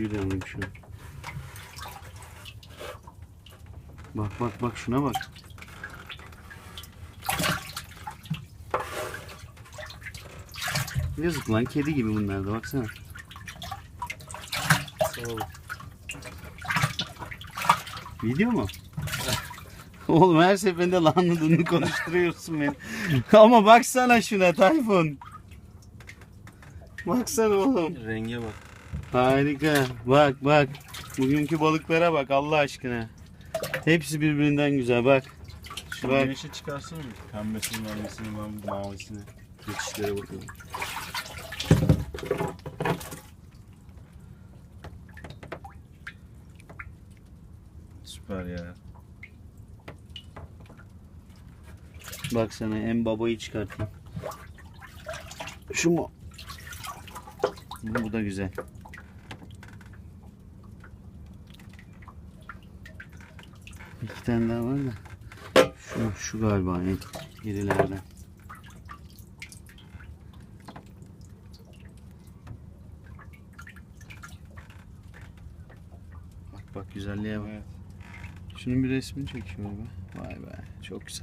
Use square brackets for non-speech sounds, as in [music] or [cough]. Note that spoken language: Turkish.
görüyorum şu an. Bak bak bak şuna bak. Yazık lan kedi gibi bunlar da baksana. Sağ ol. Video mu? [laughs] Oğlum her seferinde lanladığını konuşturuyorsun beni. [laughs] Ama baksana şuna Tayfun. Baksana oğlum. Renge bak. Harika. Bak bak. Bugünkü balıklara bak Allah aşkına. Hepsi birbirinden güzel bak. Şu Bak. güneşe çıkarsana bir. Pembesini, mavisini, mav- mavisini. Geçişlere bakalım. Süper ya. Bak sana en babayı çıkartayım. Şu mu? Bu da güzel. İki tane daha var da. Şu, şu galiba en irilerden. Bak bak güzelliğe bak. Evet. Şunun bir resmini çekiyor be. Vay be çok güzel.